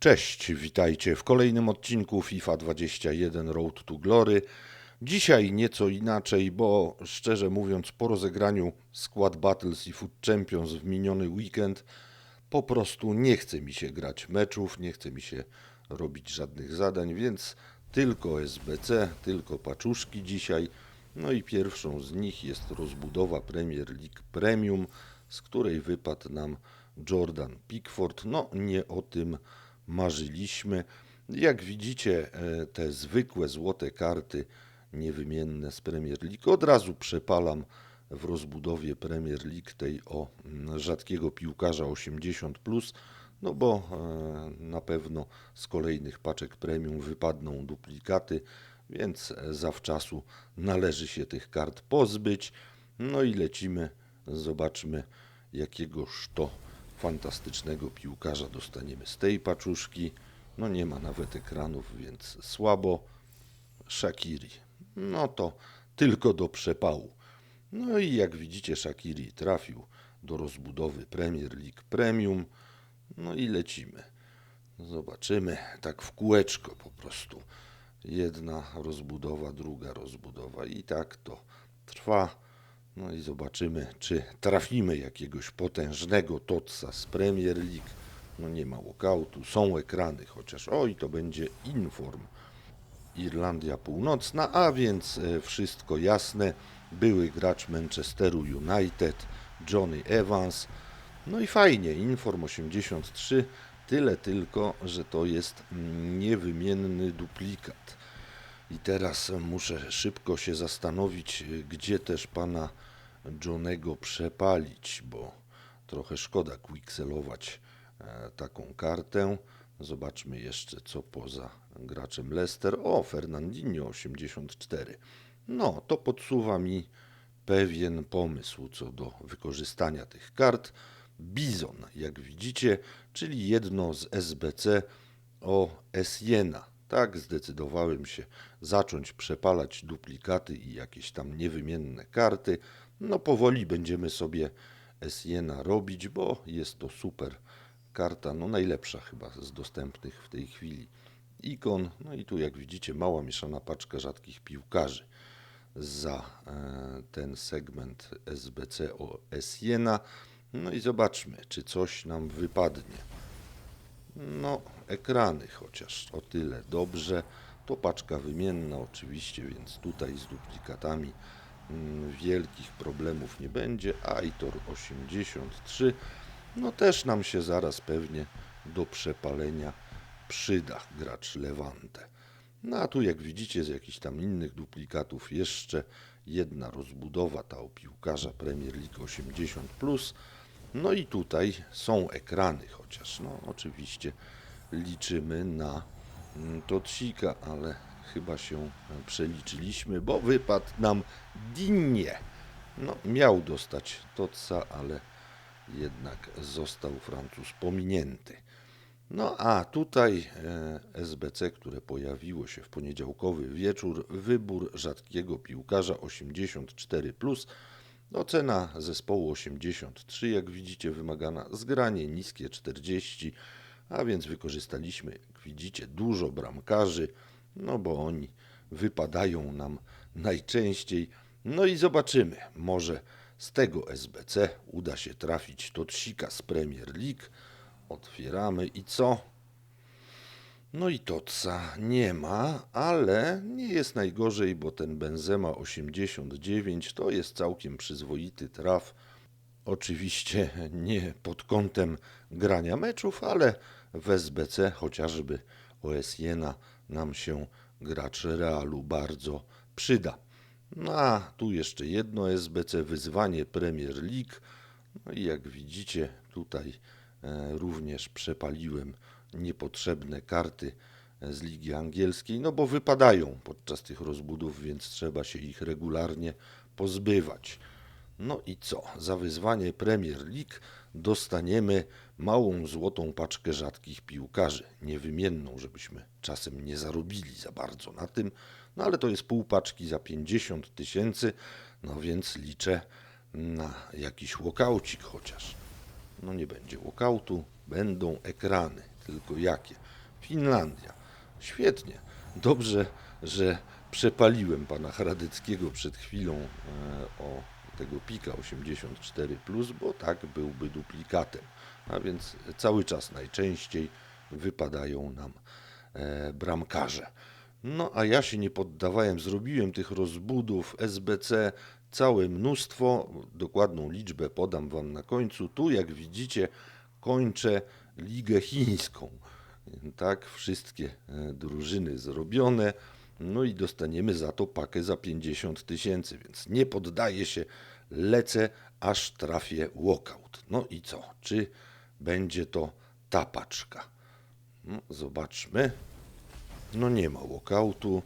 Cześć, witajcie w kolejnym odcinku FIFA 21 Road to Glory. Dzisiaj nieco inaczej, bo szczerze mówiąc, po rozegraniu Squad Battles i Food Champions w miniony weekend, po prostu nie chce mi się grać meczów, nie chce mi się robić żadnych zadań, więc tylko SBC, tylko paczuszki dzisiaj. No i pierwszą z nich jest rozbudowa Premier League Premium, z której wypadł nam Jordan Pickford. No nie o tym marzyliśmy. Jak widzicie, e, te zwykłe złote karty, niewymienne z Premier League, od razu przepalam w rozbudowie Premier League tej o mm, rzadkiego piłkarza 80, no bo e, na pewno z kolejnych paczek premium wypadną duplikaty, więc zawczasu należy się tych kart pozbyć. No i lecimy, zobaczmy jakiegoż to fantastycznego piłkarza dostaniemy z tej paczuszki. No nie ma nawet ekranów, więc słabo. Shakiri. No to tylko do przepału. No i jak widzicie, Shakiri trafił do rozbudowy Premier League Premium. No i lecimy. Zobaczymy tak w kółeczko po prostu. Jedna rozbudowa, druga rozbudowa i tak to trwa. No i zobaczymy, czy trafimy jakiegoś potężnego Totsa z Premier League. No nie ma walkoutu, są ekrany chociaż. Oj, to będzie Inform. Irlandia Północna, a więc e, wszystko jasne. Były gracz Manchesteru United, Johnny Evans. No i fajnie, Inform 83, tyle tylko, że to jest mm, niewymienny duplikat. I teraz muszę szybko się zastanowić, gdzie też pana Johnego przepalić, bo trochę szkoda quickselować e, taką kartę. Zobaczmy jeszcze, co poza graczem Leicester. O, Fernandinho 84. No, to podsuwa mi pewien pomysł co do wykorzystania tych kart. Bizon, jak widzicie, czyli jedno z SBC o Esiena. Tak, zdecydowałem się zacząć przepalać duplikaty i jakieś tam niewymienne karty. No powoli będziemy sobie Siena robić, bo jest to super karta, no najlepsza chyba z dostępnych w tej chwili ikon. No i tu jak widzicie mała mieszana paczka rzadkich piłkarzy za e, ten segment SBC o Siena. No i zobaczmy, czy coś nam wypadnie. No, ekrany chociaż o tyle dobrze. To paczka wymienna oczywiście, więc tutaj z duplikatami mm, wielkich problemów nie będzie. Aitor 83, no też nam się zaraz pewnie do przepalenia przyda gracz Levante. No a tu jak widzicie z jakichś tam innych duplikatów jeszcze jedna rozbudowa ta o piłkarza Premier League 80 no i tutaj są ekrany, chociaż no oczywiście liczymy na mm, Totsika, ale chyba się przeliczyliśmy, bo wypadł nam Dinie. No miał dostać Totsa, ale jednak został Francuz pominięty. No a tutaj e, SBC, które pojawiło się w poniedziałkowy wieczór, wybór rzadkiego piłkarza 84+, Ocena zespołu 83, jak widzicie, wymagana zgranie niskie 40, a więc wykorzystaliśmy, jak widzicie, dużo bramkarzy, no bo oni wypadają nam najczęściej. No i zobaczymy, może z tego SBC uda się trafić Totsika z Premier League. Otwieramy i co? No i Totsa nie ma, ale nie jest najgorzej, bo ten Benzema 89 to jest całkiem przyzwoity traf. Oczywiście nie pod kątem grania meczów, ale w SBC chociażby OSJena nam się gracz Realu bardzo przyda. No a tu jeszcze jedno SBC, wyzwanie Premier League. No i jak widzicie tutaj e, również przepaliłem niepotrzebne karty z Ligi Angielskiej, no bo wypadają podczas tych rozbudów, więc trzeba się ich regularnie pozbywać. No i co? Za wyzwanie Premier League dostaniemy małą złotą paczkę rzadkich piłkarzy, niewymienną, żebyśmy czasem nie zarobili za bardzo na tym, no ale to jest pół paczki za 50 tysięcy, no więc liczę na jakiś łokaucik chociaż. No nie będzie łokautu, będą ekrany, tylko jakie? Finlandia. Świetnie. Dobrze, że przepaliłem pana Hradeckiego przed chwilą e, o tego pika 84, bo tak byłby duplikatem. A więc cały czas najczęściej wypadają nam e, bramkarze. No a ja się nie poddawałem, zrobiłem tych rozbudów SBC całe mnóstwo, dokładną liczbę podam wam na końcu. Tu jak widzicie kończę ligę chińską. Tak, wszystkie e, drużyny zrobione. No i dostaniemy za to pakę za 50 tysięcy, więc nie poddaję się, lecę aż trafię walkout. No i co? Czy będzie to ta paczka? No, zobaczmy. No nie ma walkoutu.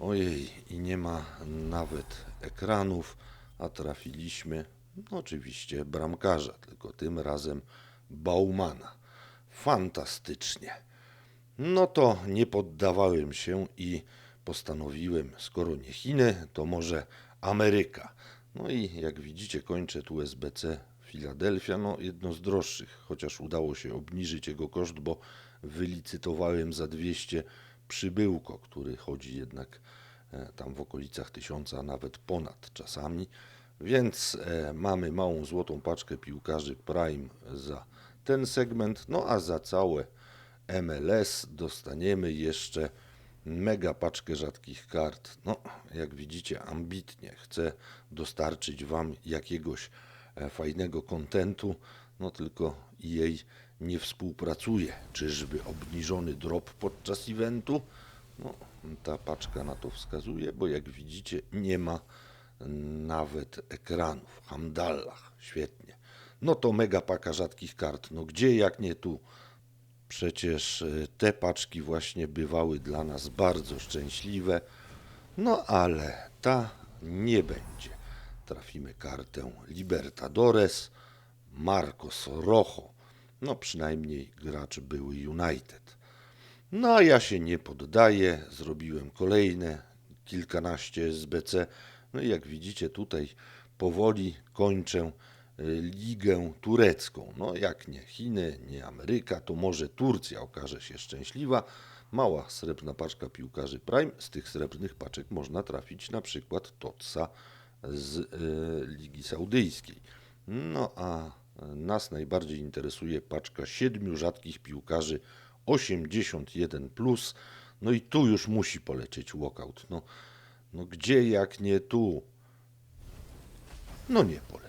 Ojej, i nie ma nawet ekranów, a trafiliśmy no oczywiście bramkarza, tylko tym razem Baumana. Fantastycznie. No to nie poddawałem się i postanowiłem, skoro nie Chiny, to może Ameryka. No i jak widzicie, kończę tu SBC Filadelfia, no jedno z droższych, chociaż udało się obniżyć jego koszt, bo wylicytowałem za 200 przybyłko, który chodzi jednak e, tam w okolicach tysiąca, nawet ponad czasami. Więc e, mamy małą złotą paczkę piłkarzy Prime za ten segment, no a za całe MLS dostaniemy jeszcze mega paczkę rzadkich kart. No, jak widzicie, ambitnie chcę dostarczyć Wam jakiegoś e, fajnego kontentu, no tylko jej nie współpracuje. Czyżby obniżony drop podczas eventu? No, ta paczka na to wskazuje, bo jak widzicie, nie ma nawet ekranów. Hamdallah, świetnie. No to mega paka rzadkich kart. No gdzie jak nie tu? Przecież e, te paczki właśnie bywały dla nas bardzo szczęśliwe. No ale ta nie będzie. Trafimy kartę Libertadores, Marcos Rojo. No przynajmniej gracz były United. No a ja się nie poddaję. Zrobiłem kolejne kilkanaście SBC. No i jak widzicie tutaj powoli kończę y, ligę turecką. No jak nie Chiny, nie Ameryka, to może Turcja okaże się szczęśliwa. Mała srebrna paczka piłkarzy Prime. Z tych srebrnych paczek można trafić na przykład Totsa z y, Ligi Saudyjskiej. No a nas najbardziej interesuje paczka siedmiu rzadkich piłkarzy 81+. Plus. No i tu już musi polecieć walkout. No, no gdzie jak nie tu? No nie poleci.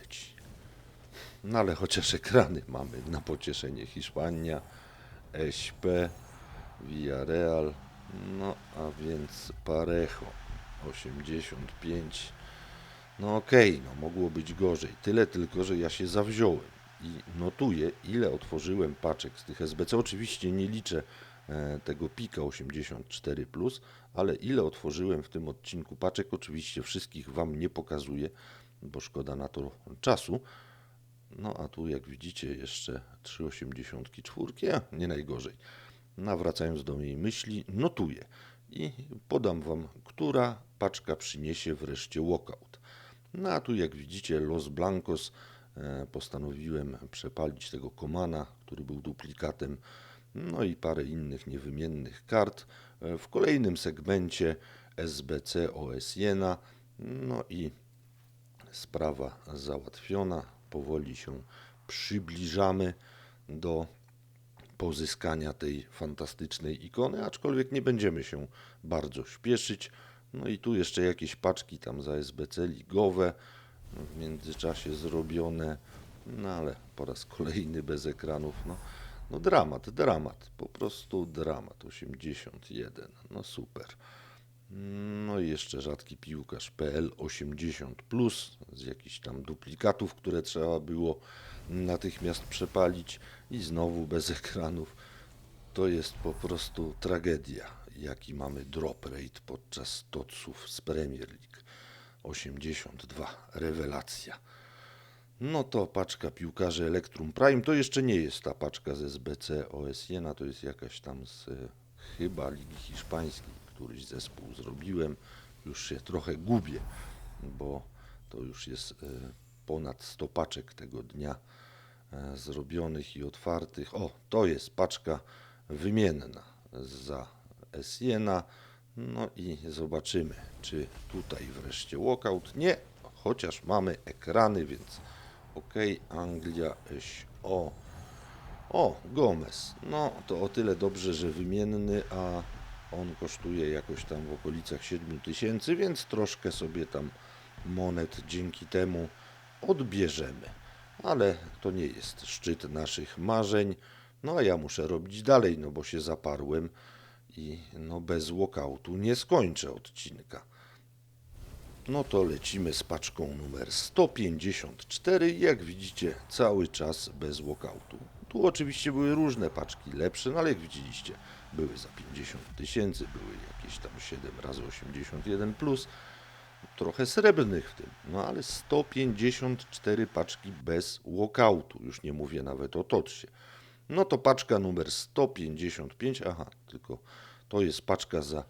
No ale chociaż ekrany mamy na pocieszenie Hiszpania, SP, Villarreal, no a więc Parejo 85. No okej, okay, no mogło być gorzej. Tyle tylko, że ja się zawziąłem i notuję, ile otworzyłem paczek z tych SBC. Oczywiście nie liczę e, tego pika 84, ale ile otworzyłem w tym odcinku paczek. Oczywiście wszystkich Wam nie pokazuję, bo szkoda na to czasu. No a tu jak widzicie jeszcze 3,84, a nie najgorzej. Nawracając do mojej myśli, notuję i podam Wam, która paczka przyniesie wreszcie walkout. No a tu jak widzicie Los Blancos E, postanowiłem przepalić tego Komana, który był duplikatem, no i parę innych niewymiennych kart. E, w kolejnym segmencie SBC OS Jena, no i sprawa załatwiona. Powoli się przybliżamy do pozyskania tej fantastycznej ikony, aczkolwiek nie będziemy się bardzo śpieszyć. No i tu jeszcze jakieś paczki tam za SBC ligowe w międzyczasie zrobione, no ale po raz kolejny bez ekranów, no, no dramat, dramat, po prostu dramat, 81, no super. No i jeszcze rzadki piłkarz PL 80 plus z jakichś tam duplikatów, które trzeba było natychmiast przepalić i znowu bez ekranów. To jest po prostu tragedia, jaki mamy drop rate podczas toców z Premier League. 82. Rewelacja. No to paczka piłkarzy Electrum Prime. To jeszcze nie jest ta paczka z SBC OSJena, to jest jakaś tam z e, chyba Ligi Hiszpańskiej. Któryś zespół zrobiłem. Już się trochę gubię, bo to już jest e, ponad 100 paczek tego dnia e, zrobionych i otwartych. O, to jest paczka wymienna. za Esiena. No i zobaczymy, czy tutaj wreszcie walkout. Nie, chociaż mamy ekrany, więc ok, Anglia, o. O, Gomez. No, to o tyle dobrze, że wymienny, a on kosztuje jakoś tam w okolicach 7 tysięcy, więc troszkę sobie tam monet dzięki temu odbierzemy. Ale to nie jest szczyt naszych marzeń. No a ja muszę robić dalej, no bo się zaparłem i no bez walkoutu nie skończę odcinka. No to lecimy z paczką numer 154. Jak widzicie, cały czas bez walkoutu. Tu oczywiście były różne paczki lepsze, no ale jak widzieliście, były za 50 tysięcy, były jakieś tam 7 razy 81 plus, trochę srebrnych w tym, no ale 154 paczki bez walkoutu, już nie mówię nawet o Totsie. No to paczka numer 155, aha, tylko to jest paczka za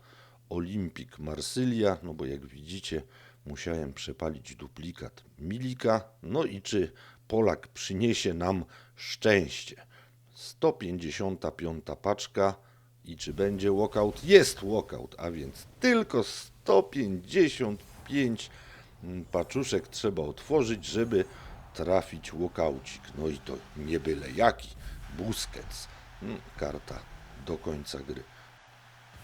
Olympic Marsylia, no bo jak widzicie, musiałem przepalić duplikat Milika. No i czy Polak przyniesie nam szczęście? 155 paczka i czy będzie walkout? Jest walkout, a więc tylko 155 paczuszek trzeba otworzyć, żeby trafić walkaucik. No i to nie byle jaki. Busquets. Mm, Karta do końca gry.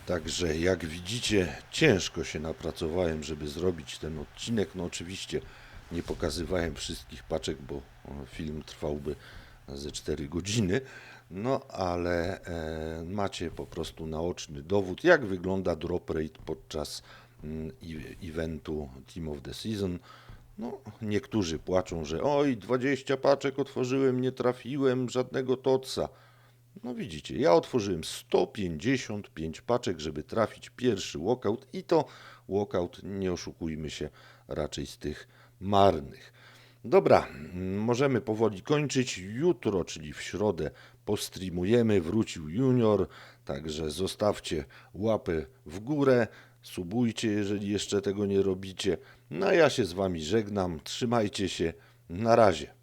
Także jak widzicie, ciężko się napracowałem, żeby zrobić ten odcinek. No oczywiście nie pokazywałem wszystkich paczek, bo o, film trwałby ze 4 godziny. No ale e, macie po prostu naoczny dowód, jak wygląda drop rate podczas mm, e- eventu Team of the Season. No, niektórzy płaczą, że oj, 20 paczek otworzyłem, nie trafiłem, żadnego toca. No widzicie, ja otworzyłem 155 paczek, żeby trafić pierwszy walkout i to walkout, nie oszukujmy się, raczej z tych marnych. Dobra, możemy powoli kończyć. Jutro, czyli w środę, postreamujemy. Wrócił junior, także zostawcie łapę w górę. Subujcie, jeżeli jeszcze tego nie robicie. No a ja się z wami żegnam. Trzymajcie się. Na razie.